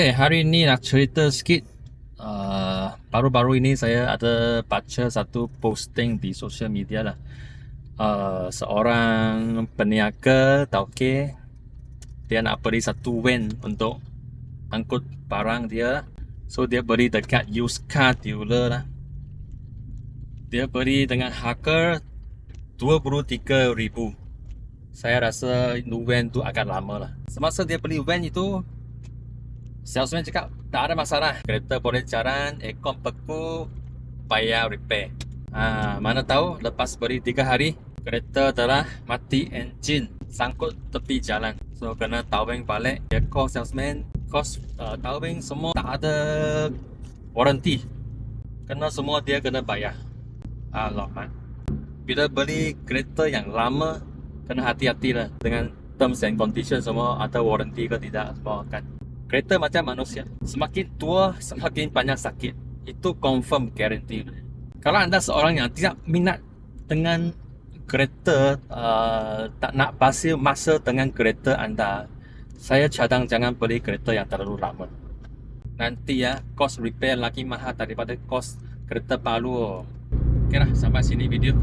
Okay, hari ini nak cerita sikit. Uh, baru-baru ini saya ada baca satu posting di social media lah. Uh, seorang peniaga tauke dia nak beli satu van untuk angkut barang dia. So dia beli dekat used car dealer lah. Dia beli dengan harga 23,000. Saya rasa itu van tu agak lama lah. Semasa dia beli van itu Salesman cakap tak ada masalah. Kereta boleh jalan Aircon beku Bayar repair. Ha, Mana tahu lepas beri 3 hari Kereta telah mati engine Sangkut tepi jalan. So kena towing balik. Dia call salesman Cost uh, towing semua tak ada Warranty. Kena semua dia kena bayar. Alamak. Bila beli kereta yang lama Kena hati-hati lah Dengan terms and conditions semua Ada warranty ke tidak Semua kan kereta macam manusia. Semakin tua, semakin banyak sakit. Itu confirm guarantee. Kalau anda seorang yang tidak minat dengan kereta, uh, tak nak basi masa dengan kereta anda, saya cadang jangan beli kereta yang terlalu lama. Nanti ya, cost repair lagi mahal daripada cost kereta baru. Okey lah, sampai sini video.